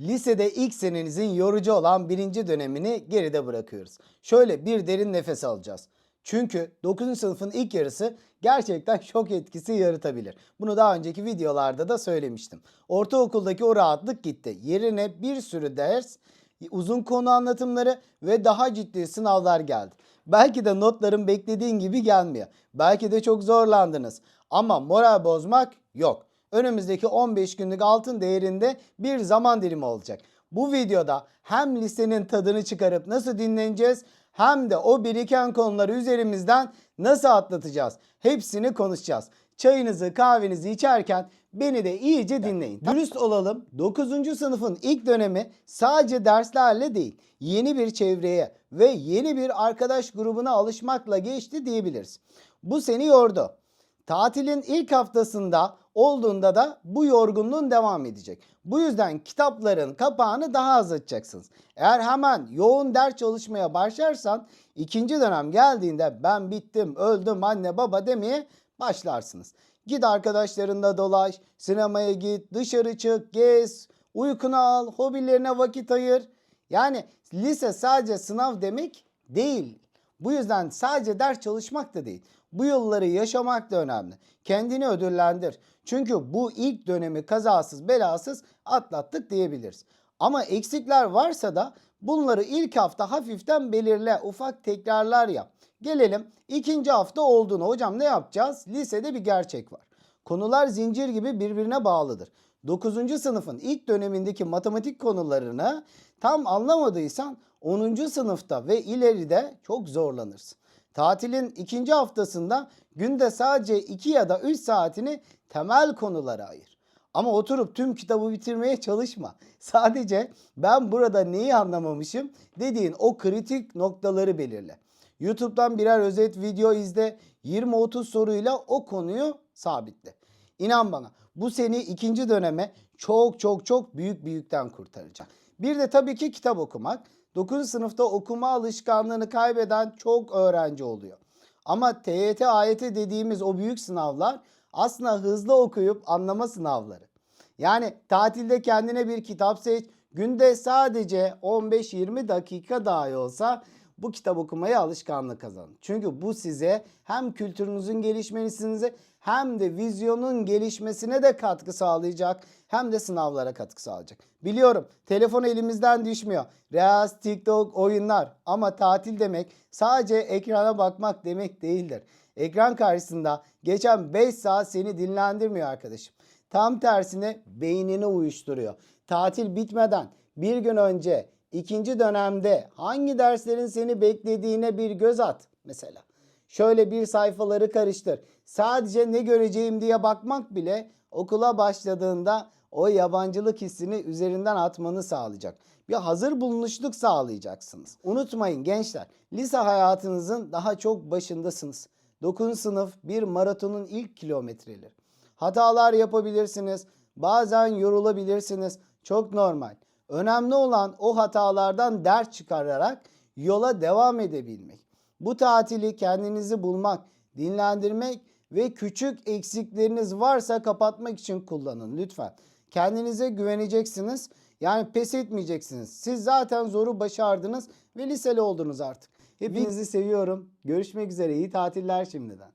Lisede ilk senenizin yorucu olan birinci dönemini geride bırakıyoruz. Şöyle bir derin nefes alacağız. Çünkü 9. sınıfın ilk yarısı gerçekten şok etkisi yaratabilir. Bunu daha önceki videolarda da söylemiştim. Ortaokuldaki o rahatlık gitti. Yerine bir sürü ders, uzun konu anlatımları ve daha ciddi sınavlar geldi. Belki de notların beklediğin gibi gelmiyor. Belki de çok zorlandınız. Ama moral bozmak yok önümüzdeki 15 günlük altın değerinde bir zaman dilimi olacak. Bu videoda hem listenin tadını çıkarıp nasıl dinleneceğiz hem de o biriken konuları üzerimizden nasıl atlatacağız. Hepsini konuşacağız. Çayınızı kahvenizi içerken beni de iyice dinleyin. Dürüst olalım 9. sınıfın ilk dönemi sadece derslerle değil yeni bir çevreye ve yeni bir arkadaş grubuna alışmakla geçti diyebiliriz. Bu seni yordu. Tatilin ilk haftasında olduğunda da bu yorgunluğun devam edecek. Bu yüzden kitapların kapağını daha az açacaksınız. Eğer hemen yoğun ders çalışmaya başlarsan ikinci dönem geldiğinde ben bittim, öldüm anne baba demeye başlarsınız. Git arkadaşlarınla dolaş, sinemaya git, dışarı çık, gez, uykunu al, hobilerine vakit ayır. Yani lise sadece sınav demek değil. Bu yüzden sadece ders çalışmak da değil. Bu yılları yaşamak da önemli. Kendini ödüllendir. Çünkü bu ilk dönemi kazasız belasız atlattık diyebiliriz. Ama eksikler varsa da bunları ilk hafta hafiften belirle, ufak tekrarlar yap. Gelelim ikinci hafta olduğunu. Hocam ne yapacağız? Lisede bir gerçek var. Konular zincir gibi birbirine bağlıdır. 9. sınıfın ilk dönemindeki matematik konularını tam anlamadıysan 10. sınıfta ve ileride çok zorlanırsın. Tatilin ikinci haftasında günde sadece 2 ya da 3 saatini temel konulara ayır. Ama oturup tüm kitabı bitirmeye çalışma. Sadece ben burada neyi anlamamışım dediğin o kritik noktaları belirle. YouTube'dan birer özet video izle, 20-30 soruyla o konuyu sabitle. İnan bana bu seni ikinci döneme çok çok çok büyük bir yükten kurtaracak. Bir de tabii ki kitap okumak. 9. sınıfta okuma alışkanlığını kaybeden çok öğrenci oluyor. Ama TYT, AYT dediğimiz o büyük sınavlar aslında hızlı okuyup anlama sınavları. Yani tatilde kendine bir kitap seç. Günde sadece 15-20 dakika dahi olsa bu kitap okumaya alışkanlık kazanın. Çünkü bu size hem kültürünüzün gelişmesinize hem de vizyonun gelişmesine de katkı sağlayacak hem de sınavlara katkı sağlayacak. Biliyorum telefon elimizden düşmüyor. Reels, TikTok, oyunlar ama tatil demek sadece ekrana bakmak demek değildir. Ekran karşısında geçen 5 saat seni dinlendirmiyor arkadaşım. Tam tersine beynini uyuşturuyor. Tatil bitmeden bir gün önce ikinci dönemde hangi derslerin seni beklediğine bir göz at mesela. Şöyle bir sayfaları karıştır. Sadece ne göreceğim diye bakmak bile okula başladığında o yabancılık hissini üzerinden atmanı sağlayacak. Bir hazır bulunuşluk sağlayacaksınız. Unutmayın gençler, lise hayatınızın daha çok başındasınız. 9. sınıf bir maratonun ilk kilometreleri. Hatalar yapabilirsiniz, bazen yorulabilirsiniz. Çok normal. Önemli olan o hatalardan ders çıkararak yola devam edebilmek. Bu tatili kendinizi bulmak, dinlendirmek ve küçük eksikleriniz varsa kapatmak için kullanın lütfen. Kendinize güveneceksiniz. Yani pes etmeyeceksiniz. Siz zaten zoru başardınız ve liseli oldunuz artık. Hepinizi seviyorum. Görüşmek üzere. İyi tatiller şimdiden.